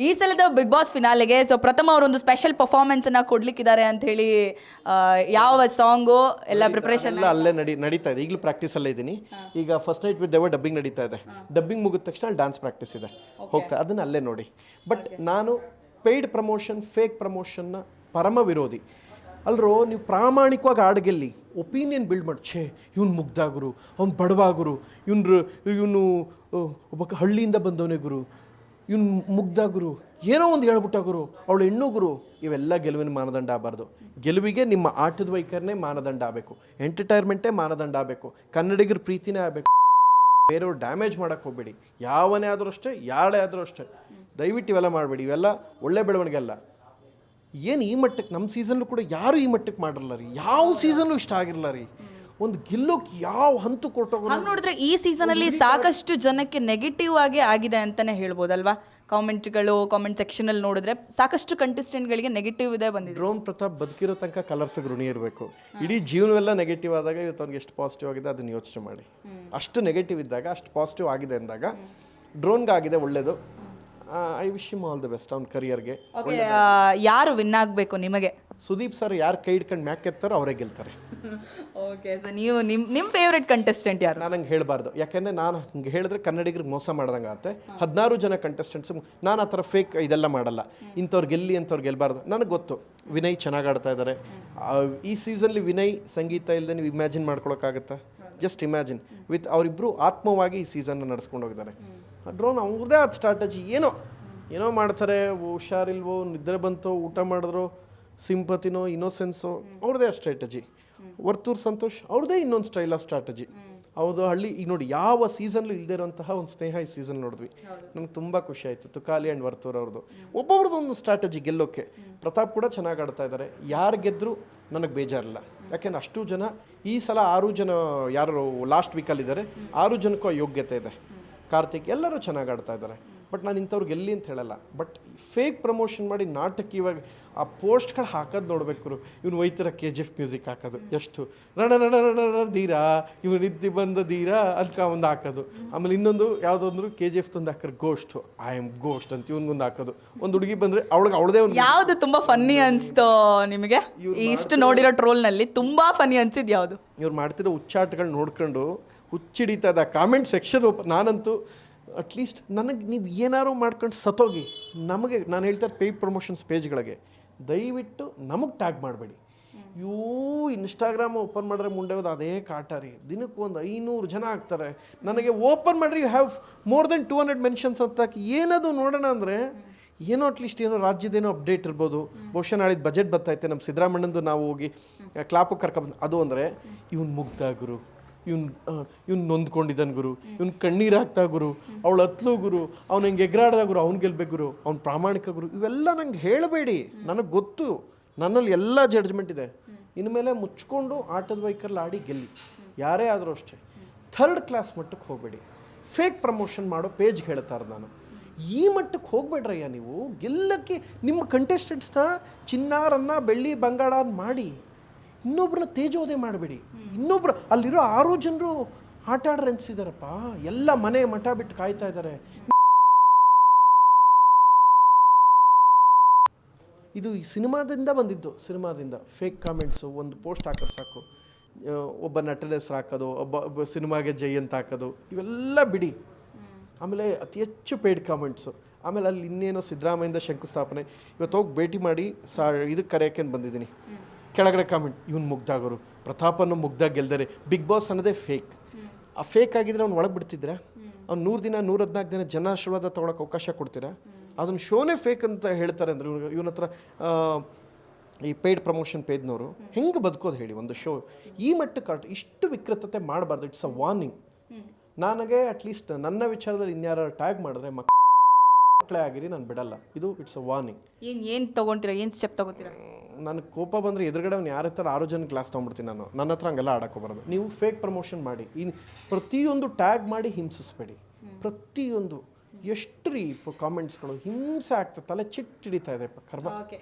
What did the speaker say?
ಈ ಸಲದ big boss ಫಿನಾಲೆಗೆ so ಪ್ರಥಮ ಅವರೊಂದು ಸ್ಪೆಷಲ್ ಪರ್ಫಾರ್ಮೆನ್ಸ್ ಅನ್ನ ಕೊಡ್ಲಿಕ್ಕಿದ್ದಾರೆ ಅಂತ ಹೇಳಿ ಆ, ಯಾವ ಸಾಂಗು ಎಲ್ಲ ಪ್ರಿಪರೇಷನ್ ಎಲ್ಲ ಅಲ್ಲೇ ನಡಿ ನಡೀತಾ ಇದೆ. ಈಗಲೂ ಪ್ರಾಕ್ಟೀಸ್ ಅಲ್ಲೇ ಇದ್ದೀನಿ. ಈಗ first night with Deva dubbing ನಡೀತಾ ಇದೆ. ಡಬ್ಬಿಂಗ್ ಮುಗಿದ ತಕ್ಷಣ ಅಲ್ಲಿ ಡಾನ್ಸ್ ಪ್ರಾಕ್ಟೀಸ್ ಇದೆ. ಹೋಗ್ತಾ ಅದನ್ನ ಅಲ್ಲೇ ನೋಡಿ. ಬಟ್ ನಾನು ಪೇಯ್ಡ್ ಪ್ರಮೋಷನ್ ಫೇಕ್ ಪ್ರಮೋಷನ್ನ ಪರಮ ವಿರೋಧಿ. ಅಲ್ರೋ ನೀವು ಪ್ರಾಮಾಣಿಕವಾಗಿ ಆಡ್ಗೆಲ್ಲಿ ಒಪಿನಿಯನ್ ಬಿಲ್ಡ್ ಮಾಡಿ. ಛೇ ಇವ್ನು ಮುಗ್ಧ ಗುರು ಅವ್ನು ಬಡವ ಗುರು ಇವ್ನು ಇವನು ಒಬ್ಬ ಹಳ್ಳಿಯಿಂದ ಬಂದವನೇ ಗುರು ಇವ್ನು ಮುಗ್ಧ ಗುರು, ಏನೋ ಒಂದು ಹೇಳ್ಬಿಟ್ಟ ಗುರು, ಅವಳು ಹೆಣ್ಣು ಗುರು, ಇವೆಲ್ಲ ಗೆಲುವಿನ ಮಾನದಂಡ ಆಗಬಾರ್ದು. ಗೆಲುವಿಗೆ ನಿಮ್ಮ ಆಟದ ವೈಖರಿನೇ ಮಾನದಂಡ ಆಗಬೇಕು. ಎಂಟರ್ಟೈನ್ಮೆಂಟೇ ಮಾನದಂಡ ಆಗಬೇಕು. ಕನ್ನಡಿಗರ ಪ್ರೀತಿನೇ ಆಗಬೇಕು. ಬೇರೆಯವ್ರು ಡ್ಯಾಮೇಜ್ ಮಾಡಕ್ಕೆ ಹೋಗ್ಬೇಡಿ. ಯಾವನೇ ಆದರೂ ಅಷ್ಟೇ ಯಾರೇ ಆದರೂ ಅಷ್ಟೇ. ದಯವಿಟ್ಟು ಇವೆಲ್ಲ ಮಾಡಬೇಡಿ. ಇವೆಲ್ಲ ಒಳ್ಳೆ ಬೆಳವಣಿಗೆ ಅಲ್ಲ ಏನು ಈ ಮಟ್ಟಕ್ಕೆ ನಮ್ಮ ಸೀಸನ್ಲು ಕೂಡ ಯಾರು ಈ ಮಟ್ಟಕ್ಕೆ ಮಾಡಿರಲ್ಲ ರೀ ಯಾವ ಸೀಸನ್ಲು ಇಷ್ಟ ಆಗಿರಲ್ಲ ರೀ ಒಂದು ಗೆಲ್ಲೋಕ್ ಯಾವ ಹಂತ ಕೊಟ್ಟೋಗ ಹಾಗೆ ನೋಡಿದ್ರೆ ಈ ಸೀಸನ್ ಅಲ್ಲಿ ಸಾಕಷ್ಟು ಜನಕ್ಕೆ ನೆಗೆಟಿವ್ ಆಗಿ ಆಗಿದೆ ಅಂತಾನೆ ಹೇಳ್ಬೋದಲ್ವಾ? ಕಾಮೆಂಟ್ಗಳು ಕಾಮೆಂಟ್ ಸೆಕ್ಷನ್ ಅಲ್ಲಿ ನೋಡಿದ್ರೆ ಸಾಕಷ್ಟು ಕಂಟೆಸ್ಟೆಂಟ್ಗಳಿಗೆ ನೆಗೆಟಿವ್ ಇದೆ ಬಂದಿದೆ. ಡ್ರೋನ್ ಪ್ರತಾಪ್ ಬದುಕಿರೋ ತನಕ ಕಲರ್ಸ್ ಋಣಿ ಇರಬೇಕು. ಇಡೀ ಜೀವನವೆಲ್ಲ ನೆಗೆಟಿವ್ ಆದಾಗ ಇವತ್ತು ಅವ್ನಿಗೆ ಎಷ್ಟು ಪಾಸಿಟಿವ್ ಆಗಿದೆ ಅದನ್ನ ಯೋಚನೆ ಮಾಡಿ. ಅಷ್ಟು ನೆಗೆಟಿವ್ ಇದ್ದಾಗ ಅಷ್ಟು ಪಾಸಿಟಿವ್ ಆಗಿದೆ ಅಂದಾಗ ಡ್ರೋನ್ಗೆ ಆಗಿದೆ ಒಳ್ಳೇದು. I wish him all the best ಅವ್ನ ಕರಿಯರ್ಗೆ ಓಕೆ ಯಾರು ವಿನ್ ಆಗಬೇಕು ನಿಮಗೆ? ಸುದೀಪ್ ಸರ್ ಯಾರು ಕೈ ಹಿಡ್ಕೊಂಡು ಮ್ಯಾಕ್ ಎತ್ತಾರೋ ಅವರೇ ಗೆಲ್ತಾರೆ. ಓಕೆ ಸರ್ ನೀವು ನಿಮ್ಮ ನಿಮ್ಮ ಫೇವ್ರೆಟ್ ಕಂಟೆಸ್ಟೆಂಟ್ ಯಾರು? ನಾನು ಹಂಗೆ ಹೇಳಬಾರ್ದು. ಯಾಕೆಂದರೆ ನಾನು ಹಂಗೆ ಹೇಳಿದ್ರೆ ಕನ್ನಡಿಗರಿಗೆ ಮೋಸ ಮಾಡ್ದಂಗೆ ಆಗುತ್ತೆ. ಹದಿನಾರು ಜನ ಕಂಟೆಸ್ಟೆಂಟ್ಸ್ ನಾನು ಆ ಥರ ಫೇಕ್ ಇದೆಲ್ಲ ಮಾಡಲ್ಲ. ಇಂಥವ್ರು ಗೆಲ್ಲಿ ಅಂಥವ್ರು ಗೆಲ್ಲಬಾರ್ದು ನನಗೆ ಗೊತ್ತು ವಿನಯ್ ಚೆನ್ನಾಗಿ ಆಡ್ತಾ ಇದ್ದಾರೆ ಈ ಸೀಸನ್ಲಿ ವಿನಯ್ ಸಂಗೀತ ಇಲ್ಲದೆ ನೀವು ಇಮ್ಯಾಜಿನ್ ಮಾಡ್ಕೊಳಕ್ಕಾಗತ್ತಾ? ಜಸ್ಟ್ ಇಮ್ಯಾಜಿನ್ ವಿತ್ ಅವರಿಬ್ಬರು ಆತ್ಮವಾಗಿ ಈ ಸೀಸನ್ನ ನಡೆಸ್ಕೊಂಡು ಹೋಗಿದ್ದಾರೆ. ಡ್ರೋನ್ ಅವ್ರದ್ದೇ ಆದ ಸ್ಟ್ರಾಟಜಿ ಏನೋ ಏನೋ ಮಾಡ್ತಾರೆ ಹುಷಾರಿಲ್ವೋ ನಿದ್ರೆ ಬಂತೋ ಊಟ ಮಾಡಿದ್ರೋ ಸಿಂಪತಿನೋ ಇನ್ನೋಸೆನ್ಸೋ ಅವ್ರದ್ದೇ ಸ್ಟ್ರಾಟಜಿ ವರ್ತೂರ್ ಸಂತೋಷ್ ಅವ್ರದ್ದೇ ಇನ್ನೊಂದು ಸ್ಟೈಲ್ ಆಫ್ ಸ್ಟ್ರಾಟಜಿ ಹೌದು, ಹಳ್ಳಿ, ಈಗ ನೋಡಿ ಯಾವ ಸೀಸನ್ಲು ಇಲ್ಲದೆ ಇರೋಂತಹ ಒಂದು ಸ್ನೇಹ ಈ ಸೀಸನ್ ನೋಡಿದ್ವಿ. ನಂಗೆ ತುಂಬ ಖುಷಿ ಆಯಿತು, ತುಕಾಲಿ ಆ್ಯಂಡ್ ವರ್ತೂರ್ ಅವ್ರದ್ದು ಒಬ್ಬೊಬ್ರದ್ದು ಒಂದು ಸ್ಟ್ರಾಟಜಿ ಗೆಲ್ಲೋಕ್ಕೆ ಪ್ರತಾಪ್ ಕೂಡ ಚೆನ್ನಾಗಿ ಆಡ್ತಾ ಇದ್ದಾರೆ ಯಾರು ಗೆದ್ದರೂ ನನಗೆ ಬೇಜಾರಿಲ್ಲ. ಯಾಕೆಂದ್ರೆ ಅಷ್ಟು ಜನ, ಈ ಸಲ ಆರು ಜನ ಯಾರು ಲಾಸ್ಟ್ ವೀಕಲ್ಲಿದ್ದಾರೆ ಆರು ಜನಕ್ಕೂ ಆ ಯೋಗ್ಯತೆ ಇದೆ. ಕಾರ್ತಿಕ್ ಎಲ್ಲರೂ ಚೆನ್ನಾಗಿ ಆಡ್ತಾ ಇದ್ದಾರೆ ಬಟ್ ನಾನು ಇಂಥವ್ರಿಗೆ ಎಲ್ಲಿ ಅಂತ ಹೇಳಲ್ಲ. ಬಟ್ ಫೇಕ್ ಪ್ರಮೋಷನ್ ಮಾಡಿ ನಾಟಕ ಇವಾಗ ಆ ಪೋಸ್ಟ್ಗಳು ಹಾಕೋದು ನೋಡ್ಬೇಕು ಇವ್ನು ಒಯ್ತಿರ ಕೆ ಜಿ ಎಫ್ ಮ್ಯೂಸಿಕ್ ಹಾಕೋದು. ಎಷ್ಟು? ರಣ ರಣ ರಣ ರಣ ಧೀರಾ ಇವ್ನು ನಿದ್ದೆ ಬಂದ ಧೀರಾ ಅದ್ಕ ಒಂದು ಹಾಕೋದು. ಆಮೇಲೆ ಇನ್ನೊಂದು ಯಾವುದೋ ಅಂದ್ರು ಕೆ ಜಿ ಎಫ್ ತಂದು ಹಾಕೋರು ಗೋಸ್ಟ್ ಐ ಆಮ್ ಗೋಸ್ಟ್ ಅಂತ ಇವ್ನಿಗೊಂದು ಹಾಕೋದು. ಒಂದು ಹುಡುಗಿ ಬಂದರೆ ಅವಳಿಗೆ ಅವಳದೇ ಒಂದು ಯಾವ್ದು ತುಂಬಾ ಫನ್ನಿ ಅನ್ಸ್ತು ನಿಮಗೆ? ಇಷ್ಟು ನೋಡಿರೋ ಟ್ರೋಲ್ನಲ್ಲಿ ತುಂಬಾ ಫನ್ನಿ ಅನ್ಸಿದ್ ಯಾವ್ದು? ಇವ್ರು ಮಾಡ್ತಿರೋ ಹುಚ್ಚಾಟಗಳು ನೋಡ್ಕೊಂಡು ಹುಚ್ಚಿಡಿತದ ಕಾಮೆಂಟ್ ಸೆಕ್ಷನ್ ಓಪನ್ ನಾನಂತೂ ಅಟ್ಲೀಸ್ಟ್ ನನಗೆ ನೀವು ಏನಾರು ಮಾಡ್ಕೊಂಡು ಸತ್ತೋಗಿ ನಮಗೆ ನಾನು ಹೇಳ್ತಾ ಪೇಯ್ಡ್ ಪ್ರಮೋಷನ್ಸ್ ಪೇಜ್ಗಳಿಗೆ ದಯವಿಟ್ಟು ನಮಗೆ ಟ್ಯಾಗ್ ಮಾಡಬೇಡಿ. ಯೂ ಇನ್ಸ್ಟಾಗ್ರಾಮ್ ಓಪನ್ ಮಾಡಿದ್ರೆ ಮುಂಡೆ ಹೋದ ಅದೇ ಕಾಟ ರೀ. ದಿನಕ್ಕೆ ಒಂದು ಐನೂರು ಜನ ಆಗ್ತಾರೆ. ನನಗೆ ಓಪನ್ ಮಾಡಿರಿ you have more than two hundred mentions ಅಂತ ಏನದು ನೋಡೋಣ ಅಂದರೆ ಏನೋ ಅಟ್ಲೀಸ್ಟ್ ಏನೋ ರಾಜ್ಯದೇನೋ ಅಪ್ಡೇಟ್ ಇರ್ಬೋದು. ಬಹುಶಃ ನಾಳಿದ್ದು ಬಜೆಟ್ ಬರ್ತೈತೆ ನಮ್ಮ ಸಿದ್ದರಾಮಣ್ಣಂದು ನಾವು ಹೋಗಿ ಕ್ಲಾಪಿಗೆ ಕರ್ಕೊಬಂದು ಅದು ಅಂದರೆ ಇವ್ನು ಮುಗ್ಧ ಗುರು. ಇವ್ನು ಇವ್ನು ನೊಂದ್ಕೊಂಡಿದ್ದಾನೆ ಗುರು, ಇವ್ನು ಕಣ್ಣೀರು ಹಾಕ್ತಾ ಗುರು, ಅವಳು ಹತ್ಲು ಗುರು, ಅವ್ನು ಹೆಂಗೆ ಎಗ್ರಾಡ್ದ ಗುರು, ಅವ್ನು ಗೆಲ್ಬೇಕು ಗುರು, ಅವ್ನು ಪ್ರಾಮಾಣಿಕ ಗುರು, ಇವೆಲ್ಲ ನಂಗೆ ಹೇಳಬೇಡಿ, ನನಗೆ ಗೊತ್ತು, ನನ್ನಲ್ಲಿ ಎಲ್ಲ ಜಡ್ಜ್ಮೆಂಟ್ ಇದೆ. ಇನ್ಮೇಲೆ ಮುಚ್ಕೊಂಡು ಆಟದ ವೈಕಲ್ಲಿ ಆಡಿ ಗೆಲ್ಲಿ. ಯಾರೇ ಆದರೂ ಅಷ್ಟೇ. ಥರ್ಡ್ ಕ್ಲಾಸ್ ಮಟ್ಟಕ್ಕೆ ಹೋಗಬೇಡಿ. ಫೇಕ್ ಪ್ರಮೋಷನ್ ಮಾಡೋ ಪೇಜ್ ಹೇಳ್ತಾರೆ ನಾನು. ಈ ಮಟ್ಟಕ್ಕೆ ಹೋಗ್ಬೇಡ್ರಯ್ಯ ನೀವು. ಗೆಲ್ಲಕ್ಕೆ ನಿಮ್ಮ ಕಂಟೆಸ್ಟೆಂಟ್ಸ್ನ ಚಿನ್ನಾರನ್ನ, ಬೆಳ್ಳಿ ಬಂಗಾಳ ಮಾಡಿ. ಇನ್ನೊಬ್ರನ್ನ ತೇಜೋದೆ ಮಾಡಬೇಡಿ. ಇನ್ನೊಬ್ರು ಅಲ್ಲಿರೋ ಆರು ಜನರು ಆಟ ಆಡ್ರೆ ಅನ್ಸಿದಾರಪ್ಪ. ಎಲ್ಲ ಮನೆ ಮಠ ಬಿಟ್ಟು ಕಾಯ್ತಾ ಇದ್ದಾರೆ ಇದು ಈ ಸಿನಿಮಾದಿಂದ ಬಂದಿದ್ದು. ಸಿನಿಮಾದಿಂದ. ಫೇಕ್ ಕಾಮೆಂಟ್ಸು ಒಂದು ಪೋಸ್ಟ್ ಹಾಕೋದು ಸಾಕು. ಒಬ್ಬ ನಟನ ಹೆಸರು ಹಾಕೋದು ಒಬ್ಬ ಒಬ್ಬ ಸಿನಿಮಾಗೆ ಜೈ ಅಂತ ಹಾಕೋದು. ಇವೆಲ್ಲ ಬಿಡಿ. ಆಮೇಲೆ ಅತಿ ಹೆಚ್ಚು ಪೇಯ್ಡ್ ಕಾಮೆಂಟ್ಸು ಆಮೇಲೆ ಅಲ್ಲಿ ಇನ್ನೇನೋ ಸಿದ್ದರಾಮಯ್ಯಿಂದ ಶಂಕುಸ್ಥಾಪನೆ. ಇವತ್ತು ಹೋಗಿ ಭೇಟಿ ಮಾಡಿ ಸಾ ಇದಕ್ಕೆ ಕರೆಯೋಕೆ ಬಂದಿದ್ದೀನಿ. ಕೆಳಗಡೆ ಕಾಮೆಂಟ್ ಇವ್ನು ಮುಗ್ದಾಗೋರು, ಪ್ರತಾಪನ್ನು ಮುಗ್ದಾಗ ಗೆಲ್ದರೆ ಬಿಗ್ ಬಾಸ್ ಅನ್ನೋದೇ ಫೇಕ್ ಆ ಫೇಕ್ ಆಗಿದ್ರೆ ಅವ್ನು ಒಳಗೆ ಬಿಡ್ತಿದ್ರೆ ಅವ್ನು ನೂರು ದಿನ, ನೂರ ಹದಿನಾಲ್ಕು ದಿನ ಜನ ಆಶೀರ್ವಾದ ತೊಗೊಳಕ್ಕೆ ಅವಕಾಶ ಕೊಡ್ತೀರಾ? ಅದನ್ನು ಶೋನೇ ಫೇಕ್ ಅಂತ ಹೇಳ್ತಾರೆ ಅಂದ್ರೆ ಇವನ ಹತ್ರ ಈ ಪೇಯ್ಡ್ ಪ್ರಮೋಷನ್ ಪೇಜ್ನವರು ಹೆಂಗೆ ಬದುಕೋದು ಹೇಳಿ ಒಂದು ಶೋ ಈ ಮಟ್ಟಕ್ಕೆ ಆಟ- ಇಷ್ಟು ವಿಕೃತತೆ ಮಾಡಬಾರ್ದು ಇಟ್ಸ್ ಅ ವಾರ್ನಿಂಗ್ ನನಗೆ ಅಟ್ಲೀಸ್ಟ್ ನನ್ನ ವಿಚಾರದಲ್ಲಿ ಇನ್ಯಾರು ಟ್ಯಾಗ್ ಮಾಡಿದ್ರೆ ಮಕ್ಕಳೇ ಆಗಿರಿ ನಾನು ಬಿಡಲ್ಲ. ಇದು ಇಟ್ಸ್ ಅ ವಾರ್ನಿಂಗ್ ಏನು ಏನು ತಗೊಂತೀರಾ? ಏನ್ ಸ್ಟೆಪ್ ತಗೋತೀರಾ? ನನಗೆ ಕೋಪ ಬಂದರೆ ಎದುರುಗಡೆ ಅವ್ನು ಯಾರ ಹತ್ರ ಆರು ಜನ ಕ್ಲಾಸ್ ತೊಗೊಂಡ್ಬಿಡ್ತೀನಿ ನಾನು. ನನ್ನ ಹತ್ರ ಹಂಗೆಲ್ಲ ಆಡಕ್ಕೆ ಬರೋದು ನೀವು ಫೇಕ್ ಪ್ರಮೋಷನ್ ಮಾಡಿ ಇನ್ ಪ್ರತಿಯೊಂದು ಟ್ಯಾಗ್ ಮಾಡಿ ಹಿಂಸಿಸ್ಬೇಡಿ. ಪ್ರತಿಯೊಂದು. ಎಷ್ಟು ರೀ ಕಾಮೆಂಟ್ಸ್ಗಳು ಹಿಂಸೆ ಆಗ್ತದೆ ತಲೆ ಚಿಟ್ಟು ಹಿಡಿತಾ ಇದೆ ಕರ್ಮ. ಓಕೆ